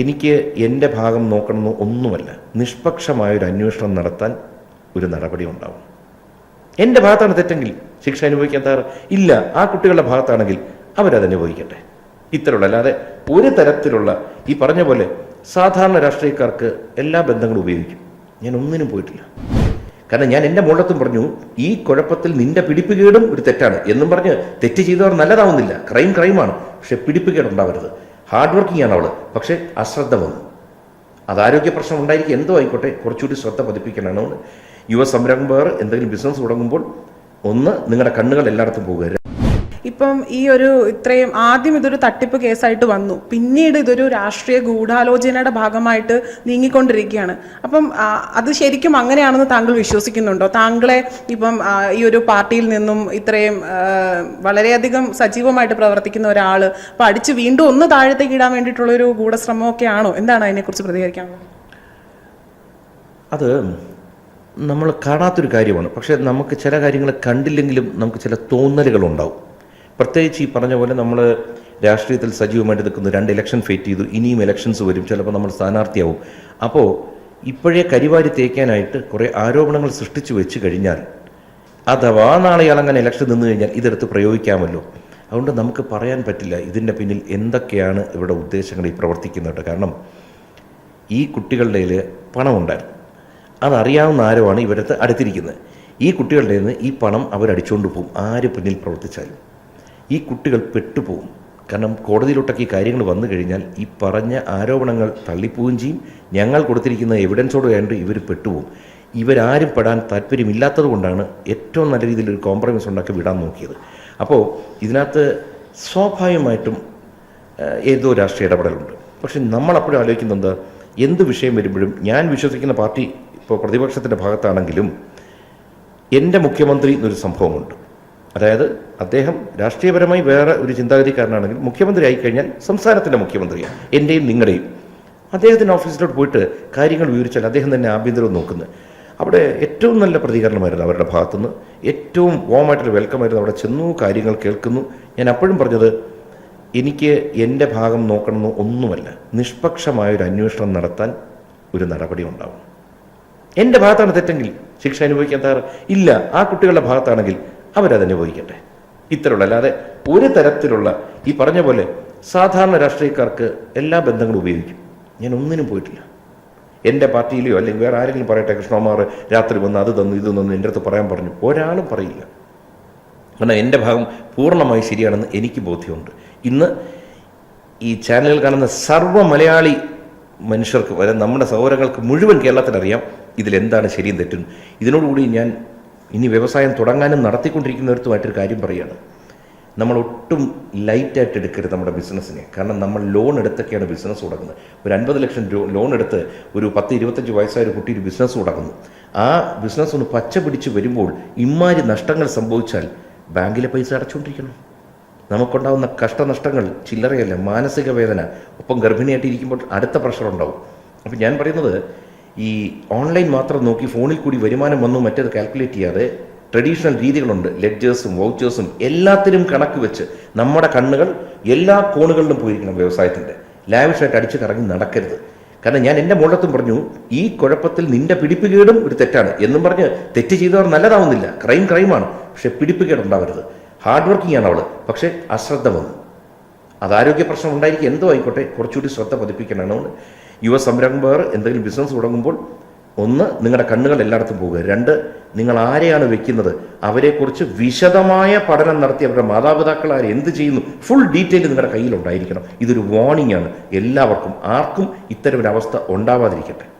എനിക്ക് എന്റെ ഭാഗം നോക്കണമെന്ന് ഒന്നുമല്ല. നിഷ്പക്ഷമായ ഒരു അന്വേഷണം നടത്താൻ ഒരു നടപടി ഉണ്ടാവും. എന്റെ ഭാഗത്താണ് തെറ്റെങ്കിൽ ശിക്ഷ അനുഭവിക്കാൻ തയ്യാറ് ഇല്ല ആ കുട്ടികളുടെ ഭാഗത്താണെങ്കിൽ അവരത് അനുഭവിക്കട്ടെ. ഇത്തരമുള്ള അല്ലാതെ ഒരു തരത്തിലുള്ള ഈ പറഞ്ഞ പോലെ സാധാരണ രാഷ്ട്രീയക്കാർക്ക് എല്ലാ ബന്ധങ്ങളും ഉപയോഗിക്കും. ഞാൻ ഒന്നിനും പോയിട്ടില്ല. കാരണം ഞാൻ എന്റെ മുള്ളത്തും പറഞ്ഞു ഈ കുഴപ്പത്തിൽ നിന്റെ പിടിപ്പുകേടും ഒരു തെറ്റാണ്. എന്നും പറഞ്ഞ് തെറ്റ് ചെയ്തവർ നല്ലതാവുന്നില്ല. ക്രൈം ക്രൈമാണ്. പക്ഷെ പിടിപ്പുകേട് ഉണ്ടാവരുത് ഹാർഡ് വർക്കിംഗ് ആണ് അവൾ പക്ഷേ അശ്രദ്ധ വന്നു. അത് ആരോഗ്യ പ്രശ്നം ഉണ്ടായിരിക്കും. എന്തോ ആയിക്കോട്ടെ. കുറച്ചുകൂടി ശ്രദ്ധ പതിപ്പിക്കാനാണ് യുവ സംരംഭകർ എന്തെങ്കിലും ബിസിനസ് തുടങ്ങുമ്പോൾ ഒന്ന് നിങ്ങളുടെ കണ്ണുകൾ എല്ലായിടത്തും പോകുക. ഇപ്പം ഈ ഒരു ഇത്രയും ആദ്യം ഇതൊരു തട്ടിപ്പ് കേസായിട്ട് വന്നു. പിന്നീട് ഇതൊരു രാഷ്ട്രീയ ഗൂഢാലോചനയുടെ ഭാഗമായിട്ട് നീങ്ങിക്കൊണ്ടിരിക്കുകയാണ്. അപ്പം അത് ശരിക്കും അങ്ങനെയാണെന്ന് താങ്കൾ വിശ്വസിക്കുന്നുണ്ടോ? താങ്കളെ ഇപ്പം ഈ ഒരു പാർട്ടിയിൽ നിന്നും ഇത്രയും വളരെയധികം സജീവമായിട്ട് പ്രവർത്തിക്കുന്ന ഒരാൾ അപ്പം അടിച്ച് വീണ്ടും ഒന്ന് താഴത്തേക്ക് ഇടാൻ വേണ്ടിയിട്ടുള്ള ഒരു ഗൂഢശ്രമമൊക്കെ ആണോ എന്താണ് അതിനെക്കുറിച്ച് പ്രതികരിക്കാനുള്ളത്? അത് നമ്മൾ കാണാത്തൊരു കാര്യമാണ്. പക്ഷേ നമുക്ക് ചില കാര്യങ്ങൾ കണ്ടില്ലെങ്കിലും നമുക്ക് ചില തോന്നലുകൾ ഉണ്ടാവും പ്രത്യേകിച്ച് ഈ പറഞ്ഞ പോലെ നമ്മൾ രാഷ്ട്രീയത്തിൽ സജീവമായിട്ട് നിൽക്കുന്നു രണ്ട് ഇലക്ഷൻ ഫേറ്റ് ചെയ്തു ഇനിയും ഇലക്ഷൻസ് വരും ചിലപ്പോൾ നമ്മൾ സ്ഥാനാർത്ഥിയാവും. അപ്പോൾ ഇപ്പോഴേ കരിവാരി തേക്കാനായിട്ട് കുറേ ആരോപണങ്ങൾ സൃഷ്ടിച്ചു വെച്ച് കഴിഞ്ഞാൽ അഥവാ നാളെ അങ്ങനെ ഇലക്ഷൻ നിന്ന് കഴിഞ്ഞാൽ ഇതെടുത്ത് പ്രയോഗിക്കാമല്ലോ. അതുകൊണ്ട് നമുക്ക് പറയാൻ പറ്റില്ല ഇതിന്റെ പിന്നിൽ എന്തൊക്കെയാണ് ഇവിടെ ഉദ്ദേശങ്ങൾ ഈ പ്രവർത്തിക്കുന്നത് കാരണം. ഈ കുട്ടികളുടെ കയ്യിൽ പണമുണ്ടായിരുന്നു. അതറിയാവുന്ന ആരോ ആണ് ഇവരത്ത് അടുത്തിരിക്കുന്നത്. ഈ കുട്ടികളുടെ നിന്ന് ഈ പണം അവരടിച്ചുകൊണ്ട് പോകും. ആര് പിന്നിൽ പ്രവർത്തിച്ചാലും. ഈ കുട്ടികൾ പെട്ടുപോകും. കാരണം കോടതിയിലോട്ടൊക്കെ ഈ കാര്യങ്ങൾ വന്നു കഴിഞ്ഞാൽ ഈ പറഞ്ഞ ആരോപണങ്ങൾ തള്ളിപ്പോവുകയും ചെയ്യും. ഞങ്ങൾ കൊടുത്തിരിക്കുന്ന എവിഡൻസോട് വേണ്ടി ഇവർ പെട്ടുപോകും. ഇവരാരും പെടാൻ താല്പര്യമില്ലാത്തത് കൊണ്ടാണ് ഏറ്റവും നല്ല രീതിയിൽ ഒരു കോംപ്രമൈസ് ഉണ്ടാക്കി വിടാൻ നോക്കിയത്. അപ്പോൾ ഇതിനകത്ത് സ്വാഭാവികമായിട്ടും ഏതോ രാഷ്ട്രീയ ഇടപെടലുണ്ട്. പക്ഷെ നമ്മൾ അപ്പോഴും ആലോചിക്കുന്നത് എന്ത്? വിഷയം വരുമ്പോഴും ഞാൻ വിശ്വസിക്കുന്ന പാർട്ടി ഇപ്പോൾ പ്രതിപക്ഷത്തിന്റെ ഭാഗത്താണെങ്കിലും എന്റെ മുഖ്യമന്ത്രി എന്നൊരു സംഭവമുണ്ട്. അതായത് അദ്ദേഹം രാഷ്ട്രീയപരമായി വേറെ ഒരു ചിന്താഗതിക്കാരനാണെങ്കിൽ മുഖ്യമന്ത്രി ആയിക്കഴിഞ്ഞാൽ സംസ്ഥാനത്തിന്റെ മുഖ്യമന്ത്രിയാണ് എന്റെയും നിങ്ങളുടെയും. അദ്ദേഹത്തിന്റെ ഓഫീസിലോട്ട് പോയിട്ട് കാര്യങ്ങൾ വിവരിച്ചാൽ അദ്ദേഹം തന്നെ ആഭ്യന്തരവും നോക്കുന്നത്. അവിടെ ഏറ്റവും നല്ല പ്രതികരണമായിരുന്നു അവരുടെ ഭാഗത്തുനിന്ന്. ഏറ്റവും വോമായിട്ടുള്ള വെൽക്കമായിരുന്നു അവിടെ ചെന്നു കാര്യങ്ങൾ കേൾക്കുന്നു. ഞാൻ അപ്പോഴും പറഞ്ഞത് എനിക്ക് എന്റെ ഭാഗം നോക്കണമെന്ന് ഒന്നുമല്ല നിഷ്പക്ഷമായൊരു അന്വേഷണം നടത്താൻ ഒരു നടപടി ഉണ്ടാവും എന്റെ ഭാഗത്താണ് തെറ്റെങ്കിൽ ശിക്ഷ അനുഭവിക്കാൻ തയ്യാറ് ഇല്ല ആ കുട്ടികളുടെ ഭാഗത്താണെങ്കിൽ അവരത് അനുഭവിക്കട്ടെ ഇത്തരമുള്ള അല്ലാതെ ഒരു തരത്തിലുള്ള ഈ പറഞ്ഞ പോലെ സാധാരണ രാഷ്ട്രീയക്കാർക്ക് എല്ലാ ബന്ധങ്ങളും ഉപയോഗിക്കും. ഞാൻ ഒന്നിനും പോയിട്ടില്ല. എന്റെ പാർട്ടിയിലെയോ അല്ലെങ്കിൽ വേറെ ആരെങ്കിലും പറയട്ടെ കൃഷ്ണകുമാർ രാത്രി വന്ന് അത് തന്നു ഇത് തന്നു എന്റെ അടുത്ത് പറയാൻ പറഞ്ഞു. ഒരാളും പറയില്ല. കാരണം എന്റെ ഭാഗം പൂർണമായി ശരിയാണെന്ന് എനിക്ക് ബോധ്യമുണ്ട്. ഇന്ന് ഈ ചാനലിൽ കാണുന്ന സർവ മലയാളി മനുഷ്യർക്ക് വരെ നമ്മുടെ സഹോദരങ്ങൾക്ക് മുഴുവൻ കേരളത്തിലറിയാം ഇതിലെന്താണ് ശരിയും തെറ്റും. ഇതിനോടുകൂടി ഞാൻ ഇനി വ്യവസായം തുടങ്ങാനും നടത്തിക്കൊണ്ടിരിക്കുന്നവരുമായിട്ടൊരു കാര്യം പറയുകയാണ് നമ്മൾ ഒട്ടും ലൈറ്റായിട്ട് എടുക്കരുത് നമ്മുടെ ബിസിനസ്സിനെ കാരണം നമ്മൾ ലോൺ എടുത്തൊക്കെയാണ് ബിസിനസ് തുടങ്ങുന്നത്. ഒരു അൻപത് ലക്ഷം ലോൺ എടുത്ത് ഒരു പത്ത് ഇരുപത്തഞ്ച് വയസ്സായ ഒരു കുട്ടി ഒരു ബിസിനസ് തുടങ്ങുന്നു. ആ ബിസിനസ് ഒന്ന് പച്ച പിടിച്ച് വരുമ്പോൾ ഇമാരി നഷ്ടങ്ങൾ സംഭവിച്ചാൽ ബാങ്കിലെ പൈസ അടച്ചുകൊണ്ടിരിക്കണം നമുക്കുണ്ടാകുന്ന കഷ്ടനഷ്ടങ്ങൾ ചില്ലറയല്ല മാനസിക വേദന ഒപ്പം ഗർഭിണിയായിട്ട് ഇരിക്കുമ്പോൾ അടുത്ത പ്രഷർ ഉണ്ടാവും. അപ്പം ഞാൻ പറയുന്നത് ഈ ഓൺലൈൻ മാത്രം നോക്കി ഫോണിൽ കൂടി വരുമാനം വന്നു മറ്റേത് കാൽക്കുലേറ്റ് ചെയ്യാതെ ട്രഡീഷണൽ രീതികളുണ്ട്. ലെഡ്ജേഴ്സും വൗച്ചേഴ്സും എല്ലാത്തിനും കണക്ക് വെച്ച് നമ്മുടെ കണ്ണുകൾ എല്ലാ കോണുകളിലും പോയിരിക്കണം വ്യവസായത്തിന്റെ. ലാവിഷായിട്ട് അടിച്ച് കറങ്ങി നടക്കരുത്. കാരണം ഞാൻ എന്റെ മുകളിലത്തും പറഞ്ഞു ഈ കുഴപ്പത്തിൽ നിന്റെ പിടിപ്പുകേടും ഒരു തെറ്റാണ്. എന്നും പറഞ്ഞ് തെറ്റ് ചെയ്തവർ നല്ലതാവുന്നില്ല. ക്രൈം ക്രൈമാണ്. പക്ഷെ പിടിപ്പുകേടുണ്ടാവരുത് ഹാർഡ് വർക്കിംഗ് ആണ് അവൾ പക്ഷേ അശ്രദ്ധ വന്നു. അത് ആരോഗ്യ പ്രശ്നം ഉണ്ടായിരിക്കും. എന്തോ ആയിക്കോട്ടെ. കുറച്ചുകൂടി ശ്രദ്ധ പതിപ്പിക്കാനാണ് യുവ സംരംഭകർ എന്തെങ്കിലും ബിസിനസ് തുടങ്ങുമ്പോൾ ഒന്ന് നിങ്ങളുടെ കണ്ണുകൾ എല്ലായിടത്തും പോവുക രണ്ട് നിങ്ങൾ ആരെയാണ് വെക്കുന്നത്? അവരെക്കുറിച്ച് വിശദമായ പഠനം നടത്തി അവരുടെ മാതാപിതാക്കൾ ആര് എന്ത് ചെയ്യുന്നു? ഫുൾ ഡീറ്റെയിൽ നിങ്ങളുടെ കയ്യിലുണ്ടായിരിക്കണം. ഇതൊരു വാർണിംഗ് ആണ്. എല്ലാവർക്കും ആർക്കും ഇത്തരം ഒരു അവസ്ഥ ഉണ്ടാവാതിരിക്കട്ടെ.